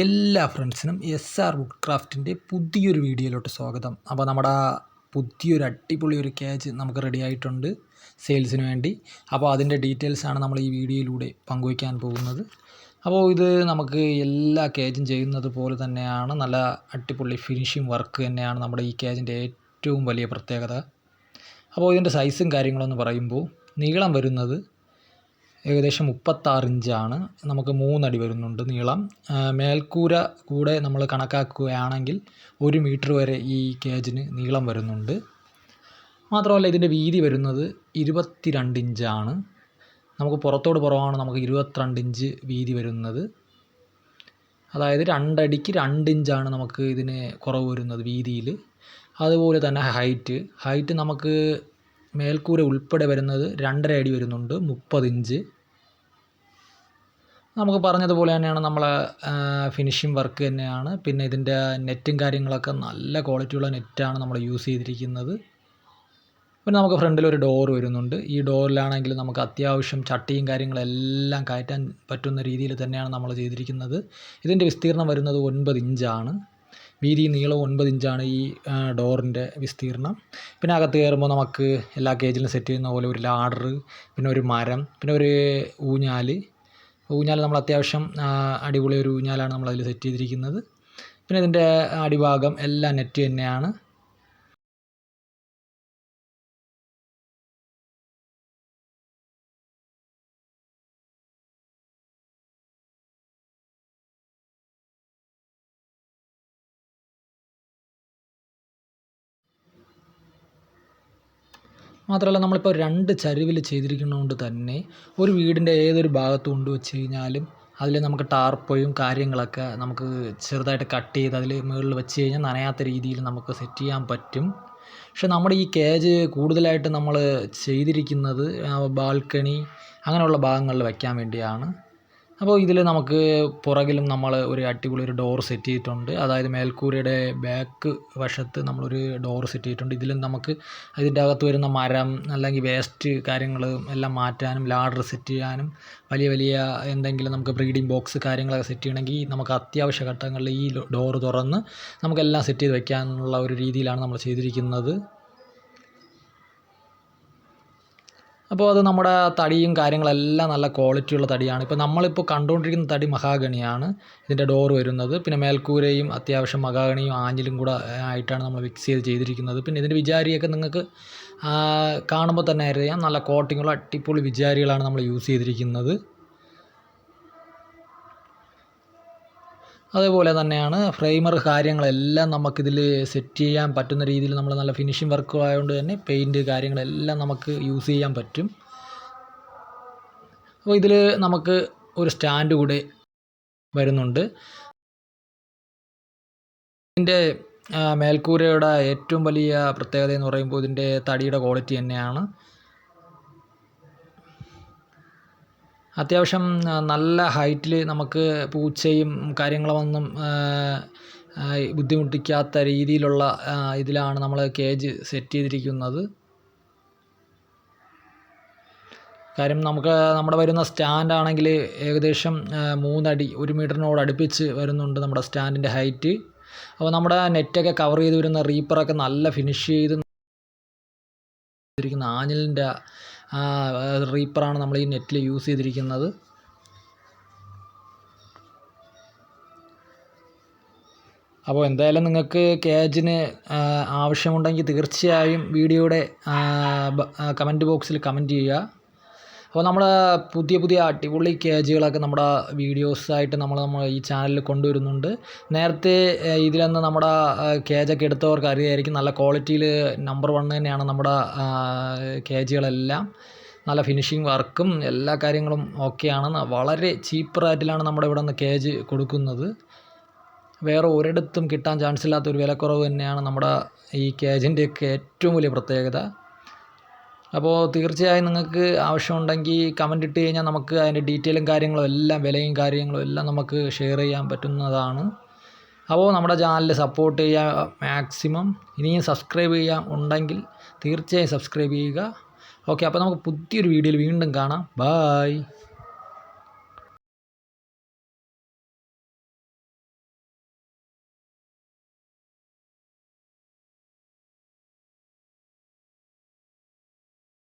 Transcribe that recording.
എല്ലാ ഫ്രണ്ട്സിനും S R would ക്രാഫ്റ്റിന്റെ പുതിയൊരു വീഡിയോയിലോട്ട് സ്വാഗതം. അപ്പോൾ നമ്മുടെ പുതിയൊരു അടിപൊളി ഒരു ക്യാച്ച് നമുക്ക് റെഡി ആയിട്ടുണ്ട് സെയിൽസിന് വേണ്ടി. അപ്പോൾ അതിന്റെ ഡീറ്റെയിൽസാണ് നമ്മൾ ഈ വീഡിയോയിലൂടെ പങ്കുവയ്ക്കാൻ പോകുന്നത്. അപ്പോൾ ഇത് നമുക്ക് എല്ലാ കേജും ചെയ്യുന്നത് പോലെ തന്നെയാണ്. നല്ല അടിപൊളി ഫിനിഷിംഗ് വർക്ക് തന്നെയാണ് നമ്മുടെ ഈ ക്യാച്ചിന്റെ ഏറ്റവും വലിയ പ്രത്യേകത. അപ്പോൾ ഇതിന്റെ സൈസും കാര്യങ്ങളെന്ന് പറയുമ്പോൾ നീളം വരുന്നത് ഏകദേശം മുപ്പത്താറ് ഇഞ്ചാണ് നമുക്ക് മൂന്നടി വരുന്നുണ്ട് നീളം. മേൽക്കൂര കൂടെ നമ്മൾ കണക്കാക്കുകയാണെങ്കിൽ ഒരു മീറ്റർ വരെ ഈ കേജിന് നീളം വരുന്നുണ്ട്. മാത്രമല്ല ഇതിന്റെ വീതി വരുന്നത് ഇരുപത്തി രണ്ട് നമുക്ക് പുറത്തോട് പുറമാണ് നമുക്ക് ഇരുപത്തിരണ്ട് ഇഞ്ച് വീതി വരുന്നത്. അതായത് രണ്ടടിക്ക് രണ്ട് ഇഞ്ചാണ് നമുക്ക് ഇതിന് കുറവ് വരുന്നത് വീതിയിൽ. അതുപോലെ തന്നെ ഹൈറ്റ്. ഹൈറ്റ് നമുക്ക് മേൽക്കൂര ഉൾപ്പെടെ വരുന്നത് രണ്ടര അടി വരുന്നുണ്ട് മുപ്പത് ഇഞ്ച്. നമുക്ക് പറഞ്ഞതുപോലെ തന്നെയാണ് നമ്മളെ ഫിനിഷിങ് വർക്ക് തന്നെയാണ്. പിന്നെ ഇതിന്റെ നെറ്റും കാര്യങ്ങളൊക്കെ നല്ല ക്വാളിറ്റിയുള്ള നെറ്റാണ് നമ്മൾ യൂസ് ചെയ്തിരിക്കുന്നത്. പിന്നെ നമുക്ക് ഫ്രണ്ടിൽ ഒരു ഡോർ വരുന്നുണ്ട്. ഈ ഡോറിലാണെങ്കിൽ നമുക്ക് അത്യാവശ്യം ചട്ടിയും കാര്യങ്ങളെല്ലാം കയറ്റാൻ പറ്റുന്ന രീതിയിൽ തന്നെയാണ് നമ്മൾ ചെയ്തിരിക്കുന്നത്. ഇതിന്റെ വിസ്തീർണം വരുന്നത് ഒൻപത് ഇഞ്ചാണ്. വീതി നീളം ഒൻപത് ഇഞ്ചാണ് ഈ ഡോറിന്റെ വിസ്തീർണം പിന്നെ അകത്ത് കയറുമ്പോൾ നമുക്ക് എല്ലാ കേജിലും സെറ്റ് ചെയ്യുന്ന പോലെ ഒരു ലാഡർ പിന്നെ ഒരു മരം പിന്നെ ഒരു ഊഞ്ഞാൽ. ഊഞ്ഞാൽ നമ്മൾ അത്യാവശ്യം അടിപൊളി ഒരു ഊഞ്ഞാലാണ് നമ്മളതിൽ സെറ്റ് ചെയ്തിരിക്കുന്നത്. പിന്നെ ഇതിന്റെ അടിഭാഗം എല്ലാം നെറ്റ് തന്നെയാണ്. മാത്രമല്ല നമ്മളിപ്പോൾ രണ്ട് ചരിവിൽ ചെയ്തിരിക്കുന്നതുകൊണ്ട് തന്നെ ഒരു വീടിന്റെ ഏതൊരു ഭാഗത്ത് കൊണ്ട് വെച്ച് കഴിഞ്ഞാലും അതിൽ നമുക്ക് ടാർപ്പയും കാര്യങ്ങളൊക്കെ നമുക്ക് ചെറുതായിട്ട് കട്ട് ചെയ്ത് അതിൽ മുകളിൽ വെച്ച് കഴിഞ്ഞാൽ നനയാത്ത രീതിയിൽ നമുക്ക് സെറ്റ് ചെയ്യാൻ പറ്റും. പക്ഷെ നമ്മുടെ ഈ കേജ് കൂടുതലായിട്ട് നമ്മൾ ചെയ്തിരിക്കുന്നത് ബാൽക്കണി അങ്ങനെയുള്ള ഭാഗങ്ങളിൽ വയ്ക്കാൻ വേണ്ടിയാണ്. അപ്പോൾ ഇതിൽ നമുക്ക് പുറകിലും നമ്മൾ ഒരു അടിപൊളി ഒരു ഡോർ സെറ്റ് ചെയ്തിട്ടുണ്ട്. അതായത് മേൽക്കൂരയുടെ ബാക്ക് വശത്ത് നമ്മളൊരു ഡോർ സെറ്റ് ചെയ്തിട്ടുണ്ട്. ഇതിലും നമുക്ക് അതിന്റെ അകത്ത് വരുന്ന മരം അല്ലെങ്കിൽ വേസ്റ്റ് കാര്യങ്ങൾ എല്ലാം മാറ്റാനും ലാഡർ സെറ്റ് ചെയ്യാനും വലിയ വലിയ എന്തെങ്കിലും നമുക്ക് ബ്രീഡിംഗ് ബോക്സ് കാര്യങ്ങളൊക്കെ സെറ്റ് ചെയ്യണമെങ്കിൽ നമുക്ക് അത്യാവശ്യ ഘട്ടങ്ങളിൽ ഈ ഡോർ തുറന്ന് നമുക്കെല്ലാം സെറ്റ് ചെയ്ത് വെക്കാനുള്ള ഒരു രീതിയിലാണ് നമ്മൾ ചെയ്തിരിക്കുന്നത്. അപ്പോൾ അത് നമ്മുടെ തടിയും കാര്യങ്ങളെല്ലാം നല്ല ക്വാളിറ്റിയുള്ള തടിയാണ്. ഇപ്പോൾ നമ്മളിപ്പോൾ കണ്ടുകൊണ്ടിരിക്കുന്ന തടി മഹാഗണിയാണ്. ഇതിന്റെ ഡോർ വരുന്നത്. പിന്നെ മേൽക്കൂരയും അത്യാവശ്യം മഹാഗണിയും ആഞ്ഞിലും കൂടെ ആയിട്ടാണ് നമ്മൾ മിക്സ് ചെയ്ത് ചെയ്തിരിക്കുന്നത്. പിന്നെ ഇതിന്റെ വിചാരിയൊക്കെ നിങ്ങൾക്ക് കാണുമ്പോൾ തന്നെ അറിയാം. നല്ല കോട്ടിങ്ങുള്ള അടിപൊളി വിചാരികളാണ് നമ്മൾ യൂസ് ചെയ്തിരിക്കുന്നത്. അതേപോലെ തന്നെയാണ് ഫ്രെയിമർ കാര്യങ്ങളെല്ലാം നമുക്കിതിൽ സെറ്റ് ചെയ്യാൻ പറ്റുന്ന രീതിയിൽ നമ്മൾ നല്ല ഫിനിഷിംഗ് വർക്ക് ആയതുകൊണ്ട് തന്നെ പെയിന്റ് കാര്യങ്ങളെല്ലാം നമുക്ക് യൂസ് ചെയ്യാൻ പറ്റും. അപ്പോൾ ഇതിൽ നമുക്ക് ഒരു സ്റ്റാൻഡ് കൂടെ വരുന്നുണ്ട്. ഇതിന്റെ മേൽക്കൂരയുടെ ഏറ്റവും വലിയ പ്രത്യേകത എന്ന് പറയുമ്പോൾ ഇതിന്റെ തടിയുടെ ക്വാളിറ്റി തന്നെയാണ്. അത്യാവശ്യം നല്ല ഹൈറ്റിൽ നമുക്ക് പൂച്ചയും കാര്യങ്ങളൊന്നും ബുദ്ധിമുട്ടിക്കാത്ത രീതിയിലുള്ള ഇതിലാണ് നമ്മൾ കേജ് സെറ്റ് ചെയ്തിരിക്കുന്നത്. കാര്യം നമുക്ക് നമ്മുടെ വരുന്ന സ്റ്റാൻഡ് ആണെങ്കിൽ ഏകദേശം മൂന്നടി ഒരു മീറ്ററിനോട് അടുപ്പിച്ച് വരുന്നുണ്ട് നമ്മുടെ സ്റ്റാൻഡിന്റെ ഹൈറ്റ് അപ്പോൾ നമ്മുടെ നെറ്റൊക്കെ കവർ ചെയ്ത് വരുന്ന റീപ്പറൊക്കെ നല്ല ഫിനിഷ് ചെയ്ത് ആഞ്ഞിലിന്റെ റീപ്പറാണ് നമ്മൾ ഈ നെറ്റിൽ യൂസ് ചെയ്തിരിക്കുന്നത്. അപ്പോൾ എന്തായാലും നിങ്ങൾക്ക് കേജിന് ആവശ്യമുണ്ടെങ്കിൽ തീർച്ചയായും വീഡിയോയുടെ കമന്റ് ബോക്സിൽ കമന്റ് ചെയ്യുക. അപ്പോൾ നമ്മൾ പുതിയ പുതിയ അടിപൊളി കേജുകളൊക്കെ നമ്മുടെ വീഡിയോസായിട്ട് നമ്മൾ നമ്മൾ ഈ ചാനലിൽ കൊണ്ടുവരുന്നുണ്ട്. നേരത്തെ ഇതിലന്ന് നമ്മുടെ കേജൊക്കെ എടുത്തവർക്ക് അറിയായിരിക്കും. നല്ല ക്വാളിറ്റിയിൽ നമ്പർ വൺ തന്നെയാണ് നമ്മുടെ കേജുകളെല്ലാം. നല്ല ഫിനിഷിങ് വർക്കും എല്ലാ കാര്യങ്ങളും ഓക്കെയാണ് വളരെ ചീപ്പ് റേറ്റിലാണ് നമ്മുടെ ഇവിടെ നിന്ന് കേജ് കൊടുക്കുന്നത്. വേറെ ഒരിടത്തും കിട്ടാൻ ചാൻസ് ഇല്ലാത്ത ഒരു വിലക്കുറവ് തന്നെയാണ് നമ്മുടെ ഈ കേജിന്റെയൊക്കെ ഏറ്റവും വലിയ പ്രത്യേകത. അപ്പോൾ തീർച്ചയായും നിങ്ങൾക്ക് ആവശ്യമുണ്ടെങ്കിൽ കമന്റ് ഇട്ട് കഴിഞ്ഞാൽ നമുക്ക് അതിന്റെ ഡീറ്റെയിലും കാര്യങ്ങളും എല്ലാം വിലയും കാര്യങ്ങളും എല്ലാം നമുക്ക് ഷെയർ ചെയ്യാൻ പറ്റുന്നതാണ്. അപ്പോൾ നമ്മുടെ ചാനൽ സപ്പോർട്ട് ചെയ്യുക മാക്സിമം ഇനിയും സബ്സ്ക്രൈബ് ചെയ്യാൻ ഉണ്ടെങ്കിൽ തീർച്ചയായും സബ്സ്ക്രൈബ് ചെയ്യുക. ഓക്കെ അപ്പോൾ നമുക്ക് പുതിയൊരു വീഡിയോയിൽ വീണ്ടും കാണാം. ബായ്